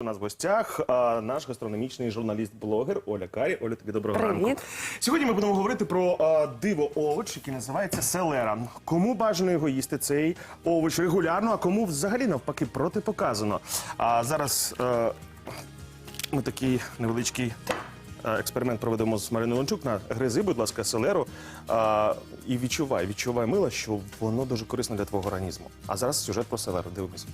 У нас в гостях а, наш гастрономічний журналіст-блогер Оля Карі. Оля, тобі доброго Привіт. ранку. Сьогодні ми будемо говорити про а, диво овоч, який називається селера. Кому бажано його їсти цей овоч регулярно, а кому взагалі навпаки протипоказано. А зараз е, ми такий невеличкий. е, Експеримент проведемо з Мариною Лончук на гризи, будь ласка, селеру. А, і відчувай, відчувай мила, що воно дуже корисно для твого організму. А зараз сюжет про селеру. Дивимося.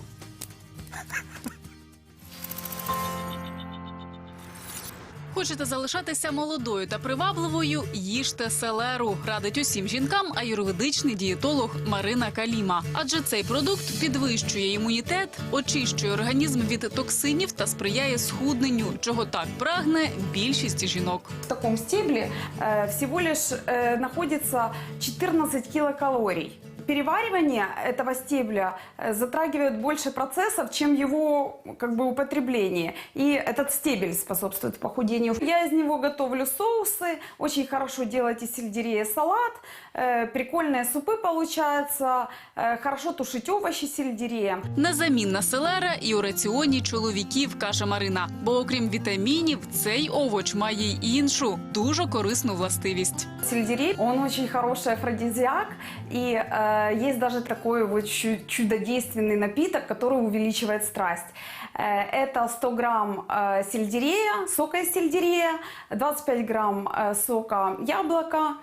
Хочете залишатися молодою та привабливою? Їжте селеру. Радить усім жінкам аюрведичний дієтолог Марина Каліма. Адже цей продукт підвищує імунітет, очищує організм від токсинів та сприяє схудненню, чого так прагне більшість жінок. В таком стебле э, всего лишь э, находится 14 килокалорий. Переваривание этого стебля э, затрагивает больше процессов, чем его как бы употребление. И этот стебель способствует похудению. Я из него готовлю соусы, очень хорошо делать из сельдерея салат, э, прикольные супы получаются, э, хорошо тушить овощи сельдерея. Незамінна селера і у раціоні чоловіків, каже Марина. Бо окрім вітамінів, цей овоч має й іншу дуже корисну властивість. Сельдерей, он очень хороший афродизиак, и э, есть даже такой вот чу- чудодейственный напиток, который увеличивает страсть. Э, это 100 грамм э, сельдерея, сока из сельдерея, 25 грамм э, сока яблока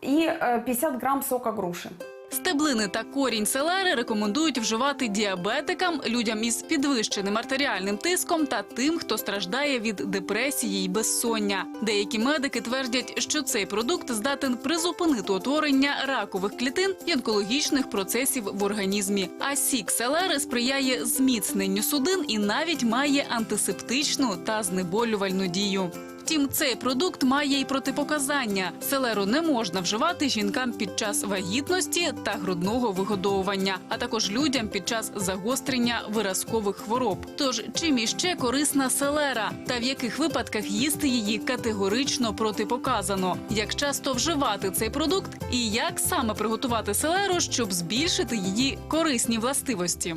и э, 50 грамм сока груши. Стеблини та корінь селери рекомендують вживати діабетикам, людям із підвищеним артеріальним тиском та тим, хто страждає від депресії й безсоння. Деякі медики твердять, що цей продукт здатен призупинити утворення ракових клітин і онкологічних процесів в організмі. А сік селери сприяє зміцненню судин і навіть має антисептичну та знеболювальну дію. Втім, цей продукт має й протипоказання. Селеру не можна вживати жінкам під час вагітності та грудного вигодовування, а також людям під час загострення виразкових хвороб. Тож чим іще корисна селера, та в яких випадках їсти її категорично протипоказано, як часто вживати цей продукт і як саме приготувати селеру, щоб збільшити її корисні властивості.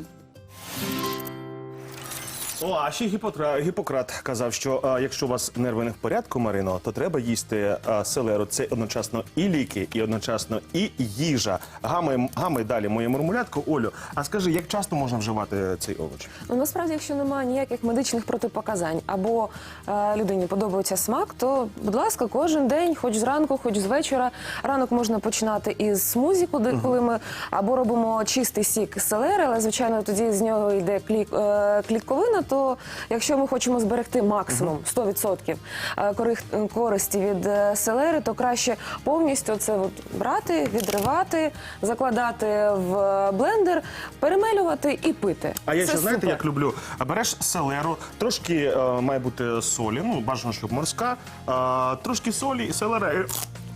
О, а ще Гіпотра- Гіппократ казав, що а, якщо у вас нерви не в порядку, Марино, то треба їсти а, селеру. Це одночасно і ліки, і одночасно і їжа. Гамай, гамай далі моє мурмулятко. Олю, а скажи, як часто можна вживати цей овоч? Ну насправді, якщо немає ніяких медичних протипоказань або е, людині подобається смак, то будь ласка, кожен день, хоч зранку, хоч з вечора. Ранок можна починати із смузі, куди коли ми або робимо чистий сік селери, але звичайно тоді з нього йде клік, е, клітковина. То якщо ми хочемо зберегти максимум 100% е, користі від е, селери, то краще повністю це от брати, відривати, закладати в блендер, перемелювати і пити. А я Це ще знаєте, супер. як люблю? Береш селеру, трошки е, має бути солі, ну бажано, щоб морська, е, трошки солі і селера.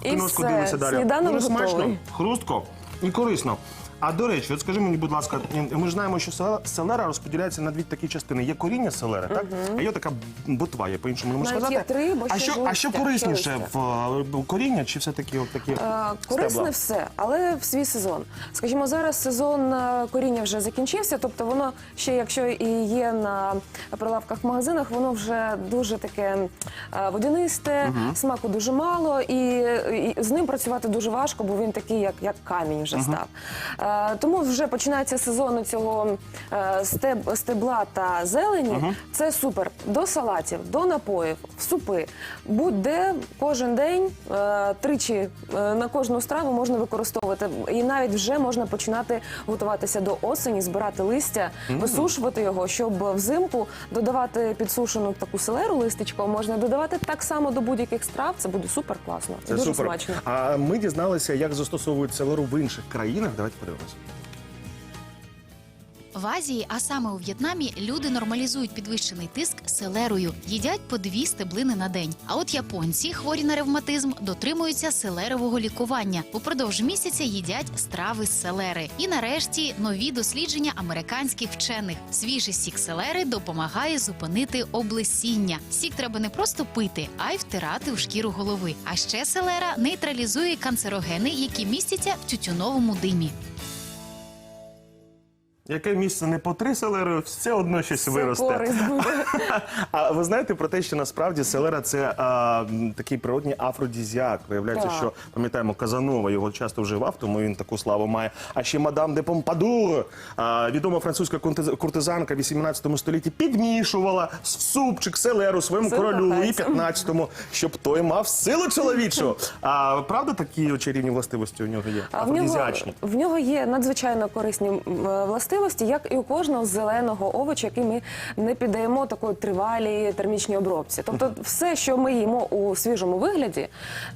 І, І все, дивишся далі. сніданок смачно, готовий. хрустко і корисно. А до речі, от скажи мені, будь ласка, ми ж знаємо, що селе- селера розподіляється на дві такі частини. Є коріння селери, так? А є така ботва, я по-іншому не можу Навіть сказати. є три, бо а ще що, а що корисніше ще в е, коріння чи все-таки от такі Е, Корисне стебла? все, але в свій сезон. Скажімо, зараз сезон е, коріння вже закінчився, тобто воно ще, якщо і є на прилавках в магазинах, воно вже дуже таке е, водянисте, смаку дуже мало, і, і з ним працювати дуже важко, бо він такий, як, як камінь вже став. Е, Тому вже починається сезон цього е, стеб, стебла та зелені. Це супер. До салатів, до напоїв, в супи. Будь-де кожен день е, тричі на кожну страву можна використовувати. І навіть вже можна починати готуватися до осені, збирати листя, висушувати його, щоб взимку додавати підсушену таку селеру листечко, можна додавати так само до будь-яких страв. Це буде супер класно. Це дуже супер. смачно. А ми дізналися, як застосовують селеру в інших країнах. Давайте подивимося. service. В Азії, а саме у В'єтнамі, люди нормалізують підвищений тиск селерою, їдять по дві стеблини на день. А от японці, хворі на ревматизм, дотримуються селерового лікування. Упродовж місяця їдять страви з селери. І нарешті нові дослідження американських вчених. Свіжий сік селери допомагає зупинити облесіння. Сік треба не просто пити, а й втирати у шкіру голови. А ще селера нейтралізує канцерогени, які містяться в тютюновому димі. Яке місце не по три селери, все одно щось Це виросте. користь буде. А ви знаєте про те, що насправді селера це а, такий природній афродізіак. Виявляється, Так. що пам'ятаємо, Казанова його часто вживав, тому він таку славу має. А ще мадам де Помпадур, а, відома французька куртиз- куртизанка в 18 столітті, підмішувала в супчик селеру своєму Це королю Луї кохається. 15-му, щоб той мав силу чоловічу. А правда такі чарівні властивості у нього є? А в нього, Афродізіачні. в нього є надзвичайно корисні м, е, властивості, як і у кожного зеленого овоча, який ми не піддаємо такої тривалій термічній обробці. Тобто, все, що ми їмо у свіжому вигляді,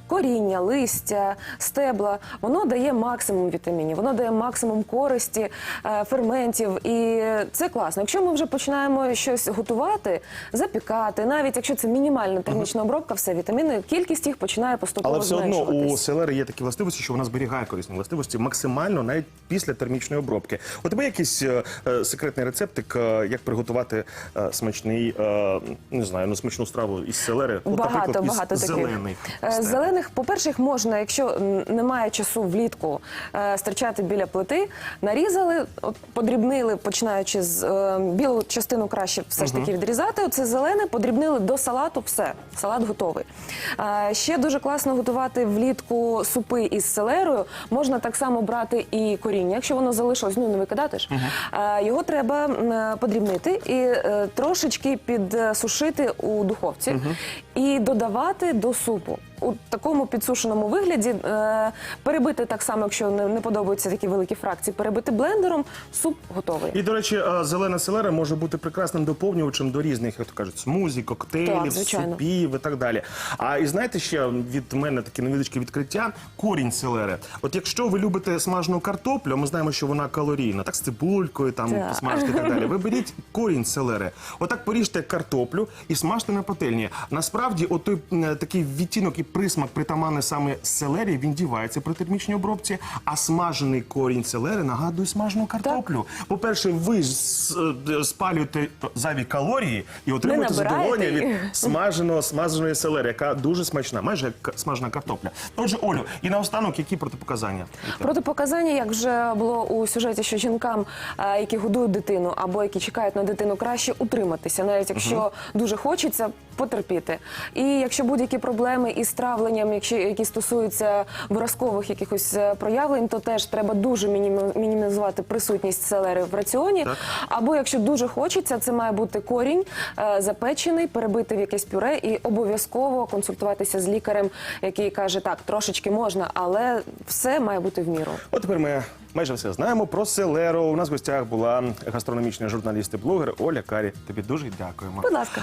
коріння, листя, стебла, воно дає максимум вітамінів, воно дає максимум користі, е, ферментів, і це класно. Якщо ми вже починаємо щось готувати, запікати, навіть якщо це мінімальна термічна обробка, все вітаміни, кількість їх починає поступово Але все одно у селери є такі властивості, що вона зберігає корисні властивості максимально навіть після термічної обробки. У тебе якийсь е, е, секретний рецептик, е, як приготувати смачний, не знаю, ну смачну страву із селери? От, Багато, із багато таких. зелений. Е. Зелених, по-перше, їх можна, якщо немає часу влітку стерчати біля плити, нарізали, подрібнили, починаючи з білу частину краще все ж таки відрізати. Оце зелене, подрібнили до салату, все, салат готовий. Ще дуже класно готувати влітку супи із селерою. Можна так само брати і коріння. Якщо воно залишилось, ну не викидати ж. Е, його треба е, подрібнити і е, трошечки підсушити у духовці і додавати до супу. У такому підсушеному вигляді е, перебити так само, якщо не, не подобаються такі великі фракції, перебити блендером, суп готовий. І, до речі, е, зелена селера може бути прекрасним доповнювачем до різних, як то кажуть, смузі, коктейлів, Так, звичайно. супів і так далі. А і знаєте ще від мене таке невеличке відкриття корінь селери. От якщо ви любите смажену картоплю, а ми знаємо, що вона калорійна, так з цибулькою там Так. смажте і так далі. Ви беріть корінь селери. Отак поріжте картоплю і смажте на пательні. Насправді, от той м, такий відтінок і присмак притаманний саме селері, він дівається при термічній обробці, а смажений корінь селери нагадує смажену картоплю. По-перше, ви е, спалюєте зайві калорії і отримуєте набираєте задоволення від їх. смаженого смаженої селери, яка дуже смачна, майже як к- смажена картопля. Отже, Олю, і наостанок, які протипоказання? Протипоказання, як вже було у сюжеті, що жінкам, е, які годують дитину або які чекають на дитину, краще утриматися, навіть якщо дуже хочеться потерпіти. І якщо будь-які проблеми із травленням, якщо які стосуються виразкових якихось е, проявлень, то теж треба дуже мінімі- мінімізувати присутність селери в раціоні. Так. Або якщо дуже хочеться, це має бути корінь е, запечений, перебити в якесь пюре і обов'язково консультуватися з лікарем, який каже, так, трошечки можна, але все має бути в міру. От тепер ми майже все знаємо про селеру. У нас в гостях була гастрономічна журналіст і блогер Оля Карі. Тобі дуже дякуємо. Будь ласка.